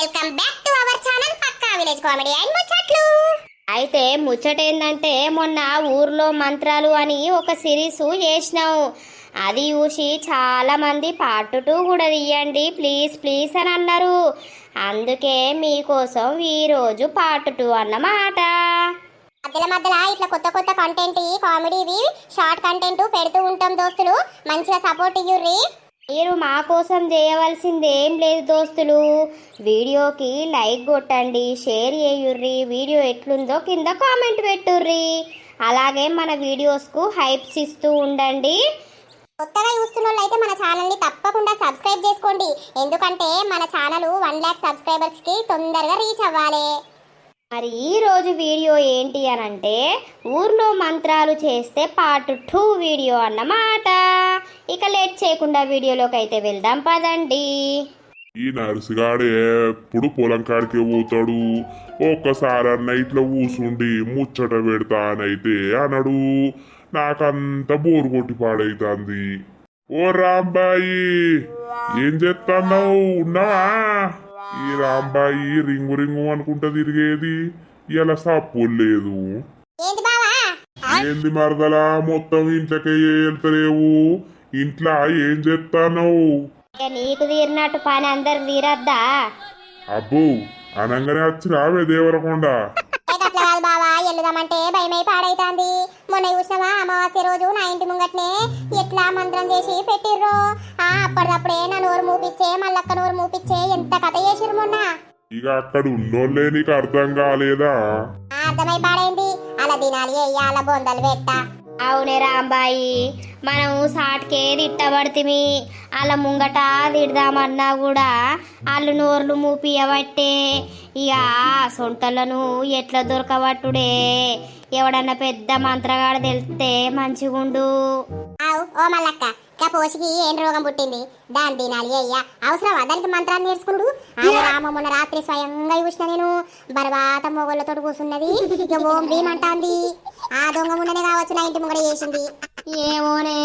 Welcome back to our channel Pakka village comedy and ముచ్చట్లు. అయితే ముచ్చట ఏంటంటే మొన్న ఊర్లో మంత్రాలు అని ఒక సిరీస్ చేసినాం అది చూసి చాలా మంది పార్ట్ టూ కూడా తీయండి ప్లీజ్ ప్లీజ్ అని అన్నారు. అందుకే మీకోసం ఈరోజు పార్ట్ టూ అన్నమాట. మధ్యలో మధ్యలో ఇట్లా కొత్త కొత్త కంటెంట్ కామెడీవి షార్ట్ కంటెంట్ పెడుతూ ఉంటాం దోస్తులు. మంచిగా సపోర్ట్ ఇయ్యుర్రి. మీరు మా కోసం చేయవలసింది ఏం లేదు దోస్తులు. వీడియోకి లైక్ కొట్టండి షేర్ చేయుర్రి. వీడియో ఎట్లుందో కింద కామెంట్ పెట్టుర్రి. అలాగే మన వీడియోస్కు హైప్స్ ఇస్తూ ఉండండి. కొత్తగా చూస్తున్న అయితే మన ఛానల్ని తప్పకుండా సబ్స్క్రైబ్ చేసుకోండి. ఎందుకంటే మన ఛానల్ వన్ ల్యాక్ సబ్స్క్రైబర్స్కి తొందరగా రీచ్ అవ్వాలి. మరి ఈరోజు వీడియో ఏంటి అని అంటే ఊర్లో మంత్రాలు చేస్తే పార్ట్ టూ వీడియో అన్నమాట. ఇక లేట్ చేయకుండా వీడియోలోకి అయితే వెళ్దాం పదండి. ఈ నర్సుగాడు ఎప్పుడు పొలం కాడికి పోతాడు. ఒక్కసారి అన్న ఇట్లా కూసుండి ముచ్చట పెడతానైతే అనడు. నాకంత బోరు కొట్టి పాడైతుంది. ఓ రాంబాయి ఏం చేస్తున్నావు ఉన్నావా? ఈ రాంబాయి రింగు రింగు అనుకుంటా తిరిగేది. ఇలా సప్పులు లేదు. ఏంటి బావా? ఏంది మరదలా? మొత్తం ఇంట్లోకే వెళ్తలేవు ఇంట్లో ఏం చేస్తానవు ఇక నీకు తీరినట్టు పని అందరు తీరద్దా? అబ్బో అనంగానే వచ్చి రావే దేవరకొండ. ఎల్లుదామంటే భయమై పాడైతాంది. మొన్న చూసినావా అమావాస్య రోజు నా ఇంటి ముంగట్నే ఎట్లా మంత్రం చేసి పెట్టిర్రు? ఆ అప్పటిదప్పుడే నా నోరు మూపిచ్చే మల్లక్క నోరు మూపిచ్చే ఎంత కథ చేసిర్రు మొన్న? ఇక అక్కడ ఉన్నోళ్ళే నీకు అర్థం కాలేదా? అర్థమై పాడైంది. అలా దినాలి అయ్యాల బొందలు పెట్ట? అవునే రాంబాయి మనం సాటుకే తిట్టబడితిమి. వాళ్ళ ముంగట తిడదామన్నా కూడా వాళ్ళు నోర్లు మూపియబట్టే. ఇక సొంటలను ఎట్లా దొరకబట్టుడే? ఎవడన్నా పెద్ద మంత్రగాడు తెలిస్తే మంచిగుండు. ఆవు ఓ మల్లక్క ఇంకా పోసికి ఏం రోగం పుట్టింది? దాని తినాలి అయ్యా. అవసరమా? దానికి మంత్రాన్ని నేర్చుకున్నాడు రామ మొన్న రాత్రి స్వయంగా చూసిన నేను. బర్వాత మొగోళ్ళతో కూర్చున్నది ఓం భీమ్ అంటాంది. ఆ దొంగ ముండనే కావచ్చు నా ఇంటి ముంగడ చేసింది. ఏమోనే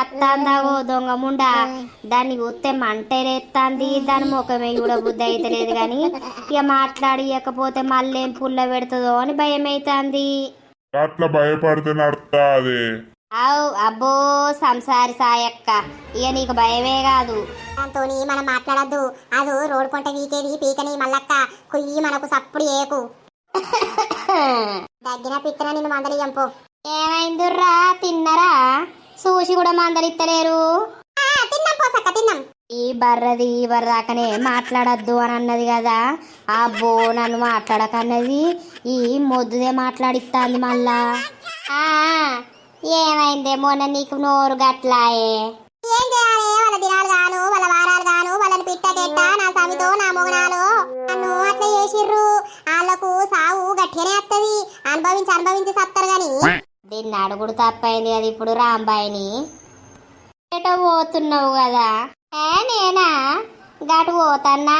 అత్తాందాగో దొంగ ముండ? దాన్ని చూస్తే మంటేలేస్తాంది దాని ముఖమే కూడా బుద్ధి అయితలేదు కానీ ఇక మాట్లాడియకపోతే మళ్ళేం పుల్ల పెడుతుందో అని భయం అవుతుంది అట్లా భయపడితే నడుతా అదే. అవు అబ్బో సంసారి సాయక్క. ఇక నీకు భయమే కాదు. దాంతో మనం మాట్లాడద్దు. అది రోడ్ కొంట వీకేది పీకని మల్లక్క. కుయ్యి మనకు సప్పుడు ఏకు. దగ్గర పిత్తన నిన్ను మందలియం పో. ఏమైందిర్రా? తిన్నరా? చూసి కూడా మందలిత్తలేరు. తిన్నాం పో సక్క తిన్నాం. ఈ బర్రది ఈ బర్రాకనే మాట్లాడద్దు అని అన్నది కదా. అబ్బో నన్ను మాట్లాడకన్నది. ఈ మొద్దుదే మాట్లాడిస్తాంది మళ్ళా. ఆ, ఏమైందే మొన్న నీకు నోరు గట్లాయే? ఏం చేయాలి? వాళ్ళ దినాలు గాను వాళ్ళ వారాలు గాను వాళ్ళని పిట్టకెట్ట? నా సమితో నా మొగనాలు. నన్ను అట్లా చేసిర్రు. వాళ్ళకు అనుభవించి అనుభవించి సత్తరు గాని. దీన్ని అడుగుడు తప్పైంది కదా ఇప్పుడు రాంబాయిని. ఎటో పోతున్నావు కదా? ఏ నేనా? గటు పోతన్నా?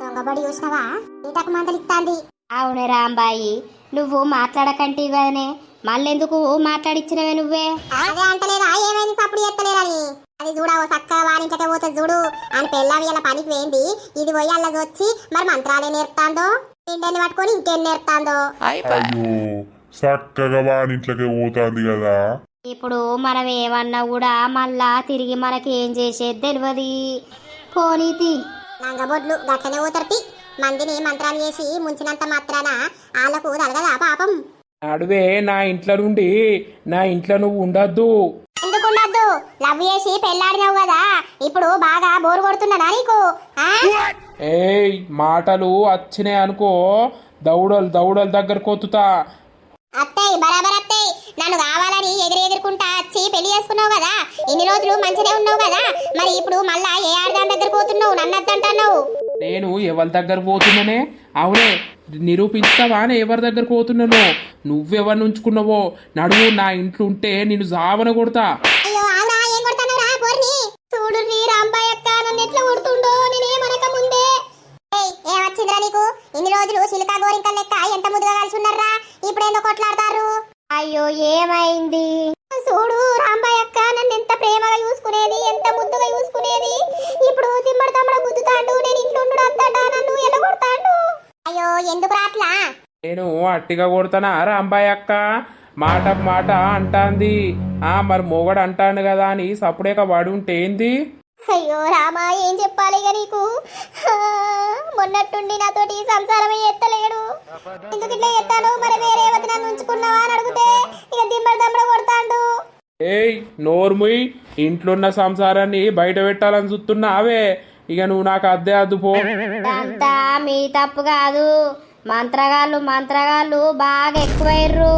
దొంగబడి చూసినావా? ఈటకు మందలు ఇస్తాంది అవునే రాంబాయి నువ్వు మాట్లాడకంటివి కదనే. మళ్ళెందుకు మాట్లాడిచ్చినవే నువ్వే? అదే అంటలేదా? ఏమైంది సప్పుడు ఎత్తలేదని అది చూడవు చక్క వారించకే పోతుంది చూడు. అని పెళ్ళావి ఇలా పనికి ఇది పోయి అల్ల వచ్చి మరి మంత్రాలే నేర్తాందో? తిండని పట్టుకొని ఇంకేం నేర్తాందో? అయ్యో చక్కగా వానింట్లోకే పోతాంది కదా. ఇప్పుడు మనం ఏమన్నా కూడా మళ్ళా తిరిగి మనకి ఏం చేసేది తెలియదు పోనీతి లంగబొడ్లు గట్లనే పోతర్తి మందిని మంత్రాలు చేసి ముంచినంత మాత్రాన ఆళ్ళకు తలగదా పాపం. అడువే నా ఇంట్లో నుండి నా ఇంట్లో నువ్వు ఉండద్దు. ఎందుకు ఉండద్దు? లవ్ చేసి పెళ్ళాడినావు కదా. ఇప్పుడు బాగా బోరు కొడుతున్నదా నీకు? ఏయ్ మాటలు వచ్చినాయి అనుకో దౌడలు దౌడల దగ్గర కొత్తుతా. అత్తయ్య బరాబర్ అత్తయ్య. నన్ను కావాలని ఎగిరి ఎగురుకుంటా వచ్చి పెళ్ళి చేసుకున్నావు కదా? ఇన్ని రోజులు మంచిగా ఉన్నావు కదా? మరి ఇప్పుడు మళ్ళా ఏ ఆడదాని దగ్గర పోతున్నావు? నన్ను అద్దంటున్నావు నేను ఎవరి దగ్గర పోతున్నానే? అవునే నిరూపించుతావా అని ఎవరి దగ్గర పోతున్నాను? నువ్వెవరిని ఉంచుకున్నావో? నడువు నా ఇంట్లో ఉంటే నిన్ను జావన కొడతా. అయ్యో అవునా ఏం కొడతానవురా పోర్ని. చూడు అయ్యో ఏమైంది? చూడు రాంబాయ్ అక్క నన్ను ఎంత ప్రేమగా చూసుకునేది ఎంత ముద్దుగా చూసుకునేది. ఇప్పుడు తిమ్మడు తమ్మడు గుద్దుతాడు నేను ఇంట్లో ఉండడు అత్తట నన్ను ఎలా కొడతాడు? అయ్యో ఎందుకు రాట్లా నేను అట్టిగా కొడతానా రాంబాయ్ అక్క? మాట మాట అంటాంది. ఆ మరి మొగడు అంటాను కదా అని సపడేక వాడు ఉంటే ఏంది? అయ్యో రామా ఏం చెప్పాలి ఇక నీకు? మొన్నట్టుండి నాతోటి సంసారమే ఎత్తలేడు. ఎందుకు ఇట్లా ఎత్తాను మరి వేరే వద్ద నన్ను ఉంచుకున్నావా అని అడిగితే ఇక దిమ్మడి దమ్మడ కొడతాండు. ఏయ్ నోర్ముయ్ ఇంట్లోన్న సంసారాన్ని బయట పెట్టాలని చూస్తున్నావే. ఇక నువ్వు నాకు అద్దె అద్దుపో అంతా మీ తప్పు కాదు. మంత్రగాళ్ళు మంత్రగాళ్ళు బాగా ఎక్కువైర్రు.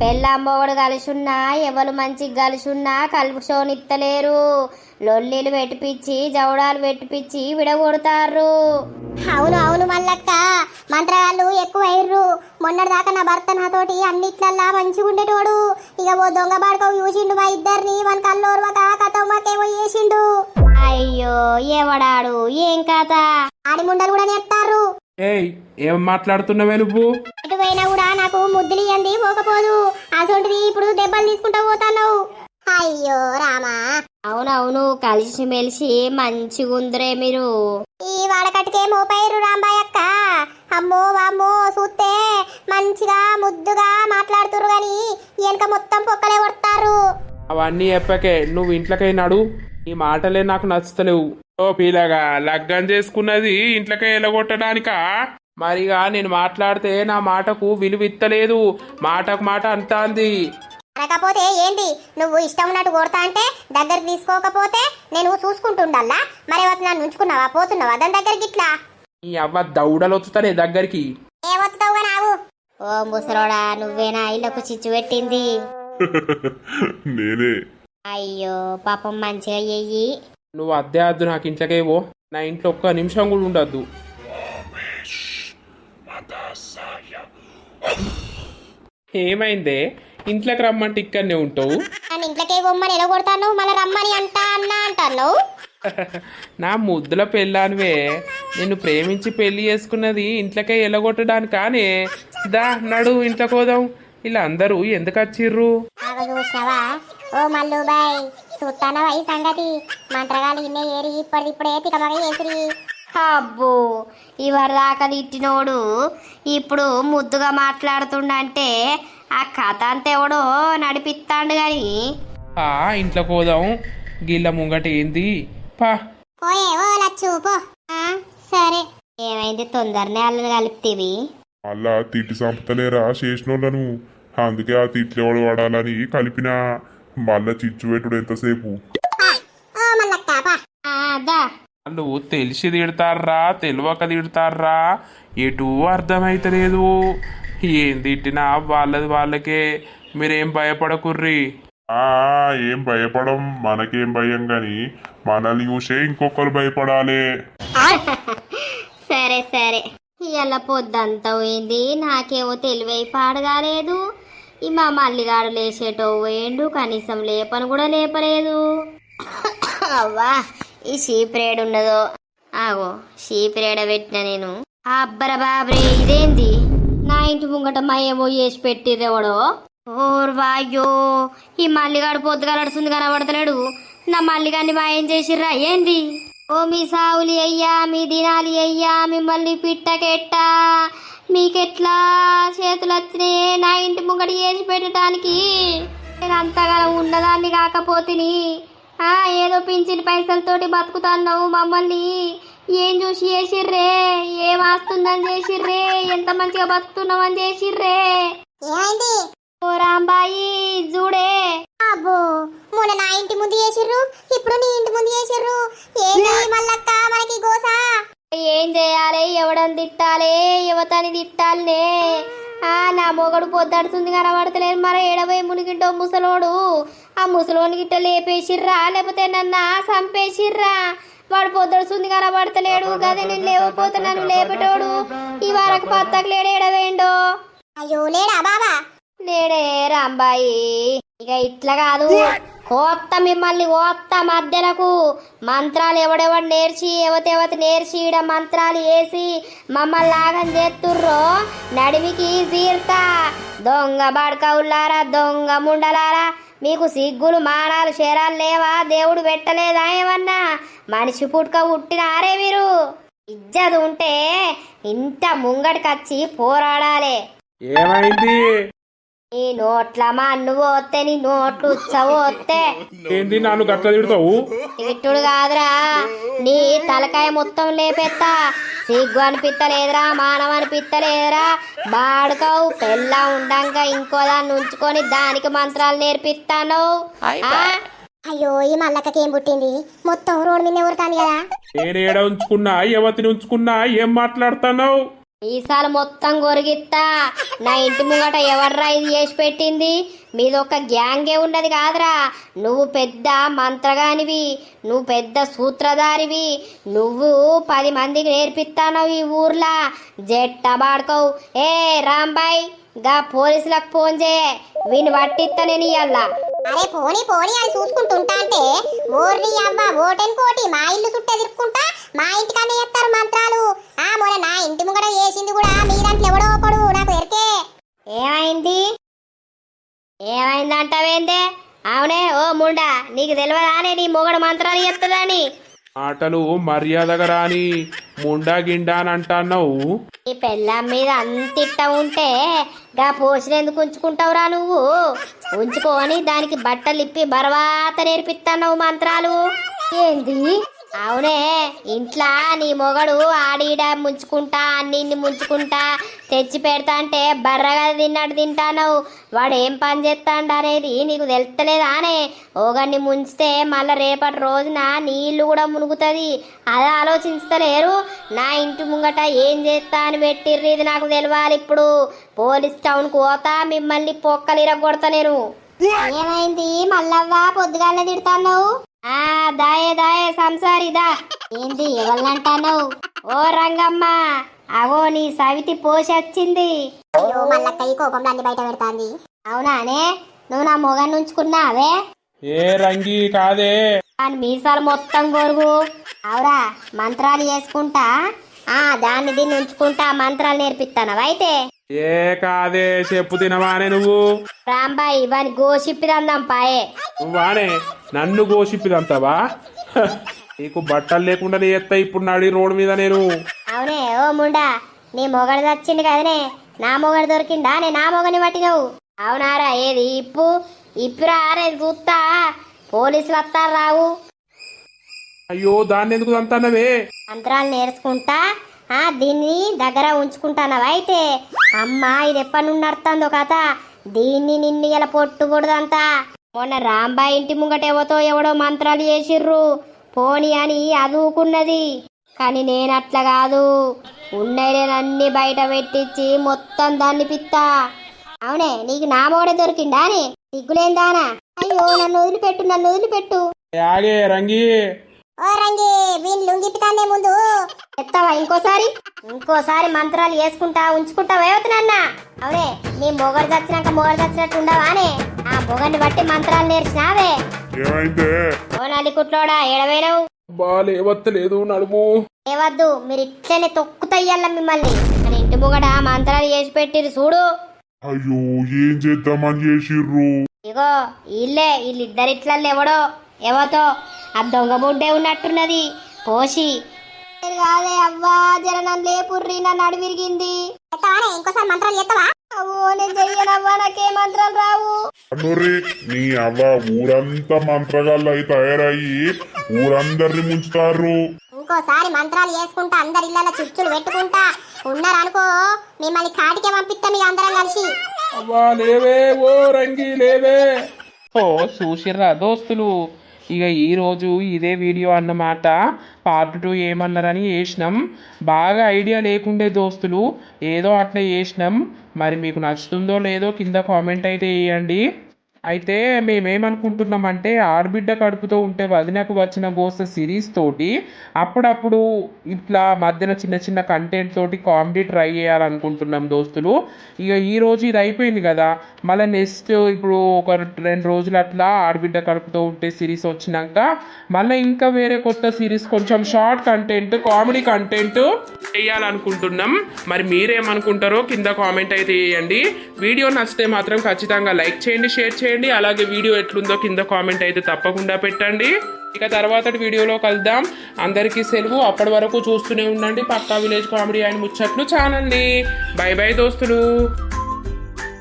పెళ్ళమ్మోడు కలిసున్నా ఎవరు మంచిగా కలిసున్నా కలుపుషోనిత్తలేరు లొల్లిలు పెట్టిపిచ్చి జవడాలు పెట్టిపిచ్చి విడగొడతారు అవును అవును మల్లక్క. మంత్రగాళ్ళు ఎక్కువ అయ్యారు మొన్నటిదాకా నా భర్త నాతోటి అన్నిట్లల్లా మంచిగా ఉండేటోడు ఇక ఓ దొంగ బాడుకో చూసిండు మా ఇద్దరిని మన కల్లోర్వక కథ మాకేమో చేసిండు. అయ్యో ఎవడాడు? ఏం కథ? ఆడి ముండలు కూడా నెత్తారు ఏయ్ ఏం మాట్లాడుతున్నావే నువ్వు? ఇటు పోయినా కూడా నాకు ముద్దులు ఇయ్యండి పోకపోదు. అసొంటిది ఇప్పుడు దెబ్బలు తీసుకుంటూ పోతాను అయ్యో రామా. అవునవును కలిసి మెలిసి మంచిగుందిరే మీరు. ఈ వాడకట్టుకే మోపైరు రాంబాయ్ అక్క. అమ్మో వామ్మో చూస్తే మంచిగా ముద్దుగా మాట్లాడుతురు గాని వెనక మొత్తం పొక్కలే కొడతారు. అవన్నీ చెప్పకే నువ్వు ఇంట్లోకై నడు ఈ మాటలే నాకు నచ్చుతలేవు. ఓ పీలగా లగ్గం చేసుకున్నది ఇంట్లోకే ఎలగొట్టడానికా మరిగా నేను మాట్లాడితే నా మాటకు విలువ ఇత్తలేదు మాటకు మాట అంటాంది. అనకపోతే ఏంది? నువ్వు ఇష్టం ఉన్నట్టు కొడతా అంటే దగ్గరికి తీసుకోకపోతే నేను చూసుకుంటుండల్లా? మరి నన్ను ఉంచుకున్నావా? పోతున్నావా? దాని దగ్గరికి ఇట్లా? ఈ అవ్వ దౌడలు వస్తానే దగ్గరికి. ఏ వత్తుతావుగా నావు? ఓ ముసలోడా నువ్వేనా ఇళ్ళకు చిచ్చు పెట్టింది. నేనే అయ్యో పాపం మంచిగా ఎయ్యి నువ్వు అద్దె అద్దు నాకు ఇంట్లోకేవో నా ఇంట్లో ఒక్క నిమిషం కూడా ఉండద్దు. ఏమైందే? ఇంట్లోకి రమ్మంటే ఇక్కడనే ఉంటావు? నన్ను ఇంట్లోకే బొమ్మని ఎలా కొడతాను మళ్ళీ రమ్మని అంటా అన్నా అంటాను? నా ముద్దుల పెళ్ళానివే. నిన్ను ప్రేమించి పెళ్ళి చేసుకున్నది ఇంట్లోకే ఎలగొట్టడానికానే దా నడు ఇంట్లోకి పోదాం. ఇలా అందరూ ఎందుకు వచ్చిర్రు? చూసినావా? ఓ మల్లు బాయ్ చూస్తానవా ఈ సంగతి. మంత్రగాలు ఇన్నే ఏరి ఇప్పటిప్పుడే తికమగ చేసిరి అబ్బో ఇవరి దాకా తిట్టినోడు ఇప్పుడు ముద్దుగా మాట్లాడుతుండంటే ఆ కథ అంతెవడో నడిపిస్తాడు గాని. ఆ ఇంట్లోకి పోదాం. గిళ్ళ ముంగట ఏంది? పా. పోయే ఓ లచ్చు పో. ఆ, సరే. ఏమైంది? తొందరనే అల్లని కలిపితేవి. అలా తిట్టి చంపుతలేరా చేసినోళ్ళను. అందుకే ఆ తిట్లు ఎవడు పడాలని కలిపిన. మళ్ళా చిచ్చు పెట్టుడు ఎంతసేపు వాళ్ళు తెలిసి తిడతారా తెలియక తిడతారా ఎటు అర్థమైతలేదు. ఏం తిట్టినా వాళ్ళది వాళ్ళకే మీరేం భయపడకుర్రి? ఆ ఏం భయపడం మనకేం భయం గాని మనల్ని చూసే ఇంకొకరు భయపడాలి. సరే సరే. ఇవాళ పొద్దంతా పోయింది నాకేమో తెలివై పాడగాలేదు. ఈ మా మల్లిగాడు లేచేటో పోయిండు కనీసం లేపను కూడా లేపలేదు. అవ్వా ఈ షీపిరేడు ఉన్నదో. ఆగో షీపిరేడ పెట్టిన నేను. అబ్బర బాబ్రే ఇదేంది? నా ఇంటి ముంగట మా ఏమో చేసి పెట్టిర్రెవడో ఓర్వాయ్యో ఈ మల్లిగాడు పొద్దుగాలడుతుంది కనబడతలేడు. నా మల్లిగాన్ని మా ఏం చేసిర్రా ఏంది? ఓ మీ సావులి అయ్యా మీ దినాలి అయ్యా మిమ్మల్ని పిట్టకెట్టా. మీకెట్లా చేతులు వచ్చినాయే నా ఇంటి ముంగడి చేసి పెట్టడానికి? నేను అంతగానం ఉన్నదాన్ని కాకపోతిని. ఆ ఏదో పింఛన్ పైసలతోటి బతుకుతున్నావు మమ్మల్ని. ఏం చూసి చేసిర్రే? ఏం ఆస్తుందని చేసిర్రే? ఎంత మంచిగా బతుకుతున్నామని చేసిర్రే? ఏమైంది? ఓ రాంబాయి చూడే అబ్బో మొన్న నా ఇంటి ముందు చేసిర్రు ఇప్పుడు నీ ఇంటి ముందు చేసిర్రు. ఏంది మల్లక్క మనకి గోసా? ఏం చేయాలి? ఎవడని తిట్టాలి? యువతని తిట్టాలనే ఆ నా మొగడు పొద్దాడుతుంది కనబడతలేదు మరి ఏడబోయి మునిగింటో ముసలోడు? ఆ ముసలోని గిట్ట లేపేసిర్రా? లేకపోతే నన్ను చంపేసిర్రా? వాడు పొద్దుడుతుంది కనబడతలేడు. గదే నేను లేవపోతే నన్ను లేపటోడు. ఈ వరకు పత్తకు లేడు ఏడవేండో అయ్యో లేడా బాబా? లేడే రాంబాయి. ఇక ఇట్లా కాదు. కోత్త మిమ్మల్ని కోత్త మధ్యలకు మంత్రాలు ఎవడెవడు నేర్చి ఎవతెవత నేర్చి ఈడ మంత్రాలు వేసి మమ్మల్ని లాగం చేస్తుర్రో నడిమికి తీర్త దొంగ బడకవులారా దొంగ ముండలారా? మీకు సిగ్గులు మానాలు శరాలు లేవా? దేవుడు పెట్టలేదా ఏమన్నా? మనిషి పుట్టుక పుట్టినారే మీరు. ఇజ్జదు ఉంటే ఇంత ముంగడికొచ్చి పోరాడాలి. ఏమైంది? నీ నోట్ల మా నువ్వు వస్తే నీ నోట్లు ఉచ్చవు వస్తే ఏంది నన్ను గట్ల తిడతావు? తిట్టుడు కాదురా. నీ తలకాయ మొత్తం లేపెత్తా. సిగ్గు అనిపిత్తలేదురా మానవ అనిపిత్తలేదురా. బాడుకవు పెళ్ళ ఉండంగా ఇంకో దాన్ని ఉంచుకొని దానికి మంత్రాలు నేర్పిస్తాను? అయ్యో ఈ మల్లక్కకి ఏం పుట్టింది? మొత్తం రోడ్డు మీద ఊరుతాంది కదా? నేను ఏడ ఉంచుకున్నా ఎవతిని ఉంచుకున్నా ఏం మాట్లాడుతున్నావు? ఈసారి మొత్తం గొరిగిత్తా. నా ఇంటి ముంగట ఎవర్రా ఇది చేసి పెట్టింది? మీదొక గ్యాంగే ఉన్నది కాదురా. నువ్వు పెద్ద మంత్రగానివి నువ్వు పెద్ద సూత్రధారివి నువ్వు పది మందికి నేర్పిస్తాను ఈ ఊర్లా. జెట్ట బాడుకోవు. ఏ రాంబాయ్గా పోలీసులకు ఫోన్ చేయ. వీని పట్టిస్తా నేను ఇయ్యాల. అరే పోనీ పోనీ అని చూసుకుంటుంటా అంటే ఓర్ని అవ్వ ఓటెన్ కోటి మా ఇల్లు చుట్టే తిరుక్కుంటా మా ఇంటికన్నా చేస్తారు మంత్రాలు. ఆ మొన్న నా ఇంటి ముంగట చేసింది కూడా మీ దాంట్లో ఎవడో ఒకడు నాకు ఎరికే. ఏమైంది? ఏమైందంటావేందే? అవునే ఓ ముండా నీకు తెలియదానే నీ మొగడు మంత్రాలు చెప్తుందని. మాటలు మర్యాదగా రాని. ముండా గిండా అని అంటున్నావు. ఈ పెళ్ళాం మీద అంతిట్ట ఉంటే గా పోసినందుకు ఉంచుకుంటావురా నువ్వు? ఉంచుకొని దానికి బట్టలు ఇప్పి బర్వాత నేర్పిస్తావు మంత్రాలు. ఏంది? అవునే ఇంట్లో నీ మొగడు ఆడీడ ముంచుకుంటా అన్నిన్ని ముంచుకుంటా తెచ్చి పెడతా అంటే బర్రగా తిన్నట్టు తింటాను వాడు ఏం పని చేస్తాడు అనేది నీకు తెలుస్తలేదానే ఓగన్ని ముంచితే మళ్ళీ రేపటి రోజున నీళ్ళు కూడా మునుగుతుంది. అదే ఆలోచించలేరు? నా ఇంటి ముంగట ఏం చేస్తా అని పెట్టిర్రు ఇది నాకు తెలవాలి ఇప్పుడు. పోలీస్ టౌన్కి పోతా మిమ్మల్ని పొక్కలు ఇరగొడతా నేను ఏమైంది? మల్లవ్వా పొద్దుగానే తిడతాను ఆ దాయే దాయే సంసారిదా ఏంది ఎవరినంటాను ఓ రంగమ్మ అవో నీ సవితి పోషొచ్చింది అయ్యో మల్లక్క ఈ కోపంలో అన్ని బయట పెడతాంది. అవునానే నువ్వు నా మొగన్ ఉంచుకున్నావే ఏ రంగి కాదే. దాని మీసాలు మొత్తం గొరుగు. అవురా మంత్రాలు చేసుకుంటా ఆ దాన్ని దీన్ని ఉంచుకుంటా మంత్రాలు నేర్పిస్తానవా అయితే? ఏ కాదే చెప్పు తినవానే నువ్వు? రాంబాయి ఇవన్నీ గోసిప్పిదందాం పాయే. నువ్వానే? నన్ను గోసిప్పిదంతావా నీకు బట్టలు లేకుండా ఎత్తా ఇప్పుడు నడి రోడ్డు మీద నేను. అవునే ఓ ముండా నీ మొగడు చచ్చిండు కదనే నా మొగడు దొరికిండా నే నా మొగని పట్టినవు. అవునారా ఏది ఇప్పు? ఇప్పురా రే చూస్తా పోలీసులు వస్తారు రావు. అయ్యో దాన్ని ఎందుకు మంత్రాలు నేర్చుకుంటా? దీన్ని దగ్గర ఉంచుకుంటానవా అయితే? అమ్మ ఇది ఎప్పటి నుండి నడుతుందో కథ? దీన్ని నిన్ను ఇలా పొట్టుకూడదంతా మొన్న రాంబాయి ఇంటి ముంగట ఎవతో ఎవడో మంత్రాలు చేసిర్రు. పోని అని అదువుకున్నది. కానీ నేను అట్లా కాదు. ఉన్నైలేనన్ని బయట పెట్టించి మొత్తం దాన్ని పిత్తా. అవునే నీకు నా మోడే దొరికిందా అని సిగ్గులేందానా అయ్యో నన్ను వదిలిపెట్టు నన్ను వదిలిపెట్టు. రంగి. ఓ రంగి వీళ్ళు లుంగిపితాందే ముందు. ఎత్తావా ఇంకోసారి? ఇంకోసారి మంత్రాలు వేసుకుంటా ఉంచుకుంటావా ఏవతనన్న అవునే నీ మొగడు చచ్చినాక మొగడు చచ్చినట్టు ఉండవానే ఆ మొగడిని బట్టి మంత్రాలు నేర్చినావే. ఏమైందే? ఓ ఎడవేనవు బాలేవత్తలేదు నడుము. ఏవద్దు మీరు ఇట్లనే తొక్కుతయ్యాల మిమ్మల్ని. మన ఇంటి మొగడ మంత్రాలు చేసి పెట్టిరు చూడు. అయ్యో ఏం చేద్దామని చేసిర్రు? ఇగో ఇల్లే వీళ్ళిద్దరు ఇట్లల్లో ఎవడో ఎవతో? ఆ దొంగ బుడ్డే ఉన్నట్టున్నది. పోసి కాదే అవ్వా జర నన్ను లేపుర్రి నన్ను అడివిరిగింది ఇంకోసారి మంత్రాలు చేస్తావా నేను చెయ్యనవ్వా నాకే మంత్రాలు రావు. అనుర్రి నీ అవ్వ ఊరంతా మంత్రగాళ్ళు అయి తయారయ్యి ఊరందరిని ముంచుతారు ఇంకోసారి మంత్రాలు చేసుకుంటా అందరి ఇళ్ళ చుచ్చులు పెట్టుకుంటా. ఉన్నారనుకో మిమ్మల్ని కాటికే పంపిస్తాం మీ అందరం కలిసి. అబ్బా లేవే ఓ రంగి లేవే. ఓ చూసిర్రా దోస్తులు. ఇక ఈరోజు ఇదే వీడియో అన్నమాట. పార్ట్ టూ ఏమన్నారని వేసినాం బాగా ఐడియా లేకుండే దోస్తులు ఏదో అట్లా చేసినాం మరి మీకు నచ్చుతుందో లేదో కింద కామెంట్ అయితే వేయండి అయితే మేమేమనుకుంటున్నామంటే ఆడబిడ్డ కడుపుతో ఉంటే వదినకు వచ్చిన గోస సిరీస్ తోటి అప్పుడప్పుడు ఇట్లా మధ్యన చిన్న చిన్న కంటెంట్ తోటి కామెడీ ట్రై చేయాలనుకుంటున్నాం దోస్తులు. ఇక ఈరోజు ఇది అయిపోయింది కదా. మళ్ళీ నెక్స్ట్ ఇప్పుడు ఒక రెండు రోజులు అట్లా ఆడబిడ్డ కడుపుతో ఉంటే సిరీస్ వచ్చినాక మళ్ళీ ఇంకా వేరే కొత్త సిరీస్ కొంచెం షార్ట్ కంటెంట్ కామెడీ కంటెంట్ చేయాలనుకుంటున్నాం. మరి మీరేమనుకుంటారో కింద కామెంట్ అయితే చేయండి. వీడియో నచ్చితే మాత్రం ఖచ్చితంగా లైక్ చేయండి షేర్ చేయండి. అలాగే వీడియో ఎట్లుందో కింద కామెంట్ అయితే తప్పకుండా పెట్టండి. ఇక తర్వాత వీడియోలో కలుద్దాం. అందరికీ సెలవు. అప్పటి వరకు చూస్తూనే ఉండండి. పక్కా విలేజ్ కామెడీ అండ్ ముచ్చట్లు ఛానల్ని. బై బై దోస్తులు.